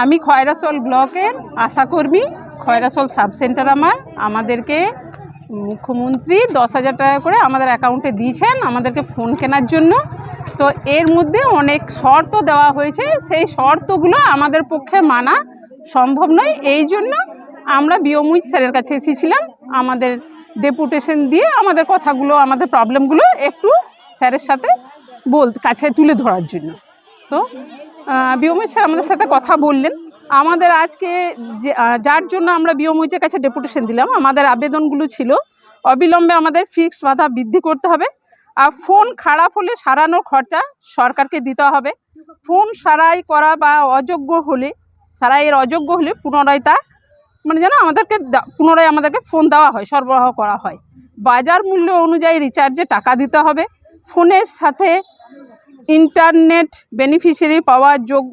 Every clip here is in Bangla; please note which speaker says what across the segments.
Speaker 1: আমি খয়রাসোল ব্লকের আশাকর্মী, খয়রাসোল সাব সেন্টার আমার। আমাদেরকে মুখ্যমন্ত্রী দশ হাজার টাকা করে আমাদের অ্যাকাউন্টে দিয়েছেন আমাদেরকে ফোন কেনার জন্য। তো এর মধ্যে অনেক শর্ত দেওয়া হয়েছে। সেই শর্তগুলো আমাদের পক্ষে মানা সম্ভব নয়। এই জন্য আমরা বিয়মুজ স্যারের কাছে এসেছিলাম। আমাদের ডেপুটেশন দিয়ে আমাদের কথাগুলো, আমাদের প্রবলেমগুলো একটু স্যারের সাথে বল, কাছে তুলে ধরার জন্য। তো বিয়মুজ স্যার আমাদের সাথে কথা বললেন। আমাদের আজকে যার জন্য আমরা বিয়মুজের কাছে ডেপুটেশন দিলাম, আমাদের আবেদনগুলো ছিল, অবিলম্বে আমাদের ফিক্সড ভাতা বৃদ্ধি করতে হবে। আর ফোন খারাপ হলে সারানোর খরচা সরকারকে দিতে হবে। ফোন সারাই করা বা অযোগ্য হলে, সারাইয়ের অযোগ্য হলে পুনরায় তা মানে যেন আমাদেরকে পুনরায় আমাদেরকে ফোন দেওয়া হয়, সরবরাহ করা হয়। বাজার মূল্য অনুযায়ী রিচার্জে টাকা দিতে হবে। ফোনের সাথে ইন্টারনেট বেনিফিশিয়ারি পাওয়ার যোগ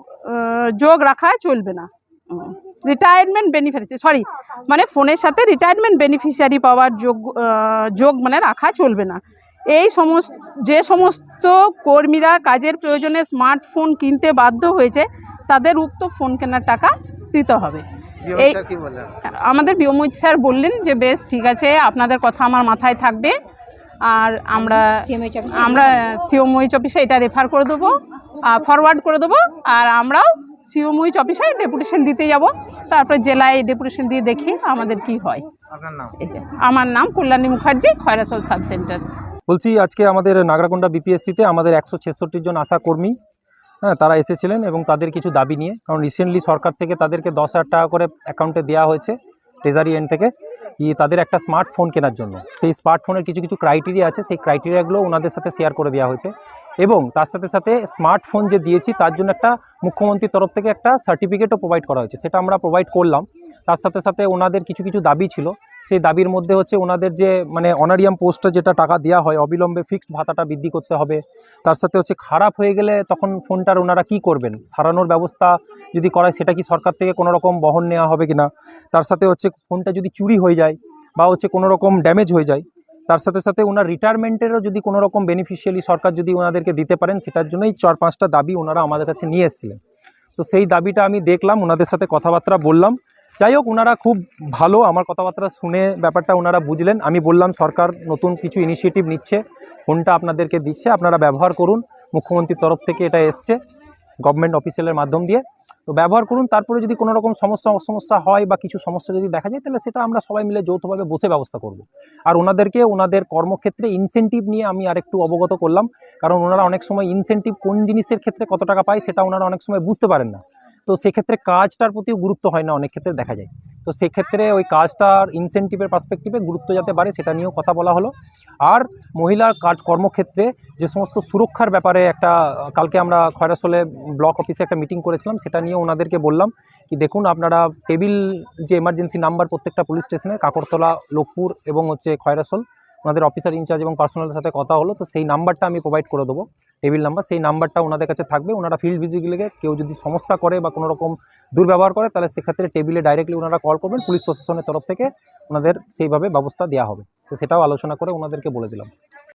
Speaker 1: যোগ রাখা চলবে না। রিটায়ারমেন্ট বেনিফিশিয়ারি সরি মানে ফোনের সাথে রিটায়ারমেন্ট বেনিফিশিয়ারি পাওয়ার যোগ যোগ মানে রাখা চলবে না। এই সমস্ত যে সমস্ত কর্মীরা কাজের প্রয়োজনে স্মার্টফোন কিনতে বাধ্য হয়েছে তাদের উক্ত ফোন কেনার টাকা দিতে হবে। এই আমাদের বিয়মুজ স্যার বললেন যে বেশ ঠিক আছে আপনাদের কথা আমার মাথায় থাকবে। আর আমরা আমরা সিওমইচ অফিসে এটা রেফার করে দেবো ফরওয়ার্ড করে দেবো আর আমরাও সিওমইচ অফিসে ডেপুটেশন দিতে যাব। তারপরে জেলায় ডেপুটেশন দিয়ে দেখি আমাদের কি হয়।
Speaker 2: আপনার নাম?
Speaker 1: আমার নাম কল্যাণী মুখার্জি খয়রাসোল সাব সেন্টার
Speaker 3: বলছি আজকে আমাদের নাগরাকোন্ডা বিপিএসসিতে আমাদের একশো ছেষট্টি জন আশা কর্মী হ্যাঁ তারা এসেছিলেন এবং তাদের কিছু দাবি নিয়ে কারণ রিসেন্টলি সরকার থেকে তাদেরকে দশ হাজার টাকা করে অ্যাকাউন্টে দেওয়া হয়েছে ট্রেজারি এন্ড থেকে। কি তাদের একটা স্মার্টফোন কেনার জন্য। সেই স্মার্টফোনের কিছু কিছু ক্রাইটেরিয়া আছে। সেই ক্রাইটেরিয়াগুলো ওনাদের সাথে শেয়ার করে দেওয়া হয়েছে। এবং তার সাথে সাথে স্মার্টফোন যে দিয়েছি, তার জন্য একটা মুখ্যমন্ত্রীর তরফ থেকে একটা সার্টিফিকেটও প্রোভাইড করা হয়েছে। সেটা আমরা প্রোভাইড করলাম। তার সাথে সাথে ওনাদের কিছু কিছু দাবি ছিল। সেই দাবির মধ্যে হচ্ছে ওনাদের যে মানে অনারিয়াম পোস্টে যেটা টাকা দেওয়া হয়, অবিলম্বে ফিক্সড ভাতাটা বৃদ্ধি করতে হবে। তার সাথে হচ্ছে খারাপ হয়ে গেলে তখন ফোনটার ওনারা কি করবেন? সারানোর ব্যবস্থা যদি করায়, সেটা কি সরকার থেকে কোনো রকম বহন নেওয়া হবে কি না তার সাথে হচ্ছে ফোনটা যদি চুরি হয়ে যায় বা হচ্ছে কোনো রকম ড্যামেজ হয়ে যায়, তার সাথে সাথে ওনার রিটায়ারমেন্টেরও যদি কোনো রকম বেনিফিশিয়ালি সরকার যদি ওনাদেরকে দিতে পারেন, সেটার জন্যই চার পাঁচটা দাবি ওনারা আমাদের কাছে নিয়ে এসেছিলেন। তো সেই দাবিটা আমি দেখলাম, ওনাদের সাথে কথাবার্তা বললাম। যাই হোক ওনারা খুব ভালো আমার কথাবার্তা শুনে ব্যাপারটা ওনারা বুঝলেন। আমি বললাম, সরকার নতুন কিছু ইনিশিয়েটিভ নিচ্ছে, ফোনটা আপনাদেরকে দিচ্ছে, আপনারা ব্যবহার করুন। মুখ্যমন্ত্রীর তরফ থেকে এটা এসছে গভর্নমেন্ট অফিসিয়ালের মাধ্যম দিয়ে। তো ব্যবহার করুন, তারপরে যদি কোনো রকম সমস্যা সমস্যা হয় বা কিছু সমস্যা যদি দেখা যায়, তাহলে সেটা আমরা সবাই মিলে যৌথভাবে বসে ব্যবস্থা করব। আর ওনাদেরকে ওনাদের কর্মক্ষেত্রে ইনসেন্টিভ নিয়ে আমি আরেকটু অবগত করলাম, কারণ ওনারা অনেক সময় ইনসেন্টিভ কোন জিনিসের ক্ষেত্রে কত টাকা পায়, সেটা ওনারা অনেক সময় বুঝতে পারেন না। তো সেক্ষেত্রে কাজটার প্রতিও গুরুত্ব হয় না অনেক ক্ষেত্রে দেখা যায়। তো সেক্ষেত্রে ওই কাজটার ইনসেন্টিভের পার্সপেক্টিভে গুরুত্ব যাতে বাড়ে সেটা নিয়েও কথা বলা হলো। আর মহিলার কাজ কর্মক্ষেত্রে যে সমস্ত সুরক্ষার ব্যাপারে একটা, কালকে আমরা খয়রাসোলে ব্লক অফিসে একটা মিটিং করেছিলাম, সেটা নিয়ে ওনাদেরকে বললাম কি দেখুন আপনারা টেবিল যে এমার্জেন্সি নাম্বার প্রত্যেকটা পুলিশ স্টেশনে কাকরতলা, লোকপুর এবং হচ্ছে খয়রাসোল, ওনাদের অফিসার ইনচার্জ এবং পার্সোনালের সাথে কথা হলো, তো সেই নাম্বারটা আমি প্রোভাইড করে দেবো। টেবিল নাম্বার সেই নাম্বারটা ওনাদের কাছে থাকবে। ওনারা ফিল্ড ভিজিটগুলোকে কেউ যদি সমস্যা করে বা কোনোরকম দুর্ব্যবহার করে, তাহলে সেক্ষেত্রে টেবিলে ডাইরেক্টলি ওনারা কল করবেন। পুলিশ প্রশাসনের তরফ থেকে ওনাদের সেইভাবে ব্যবস্থা দেওয়া হবে। তো সেটাও আলোচনা করে ওনাদেরকে বলে দিলাম।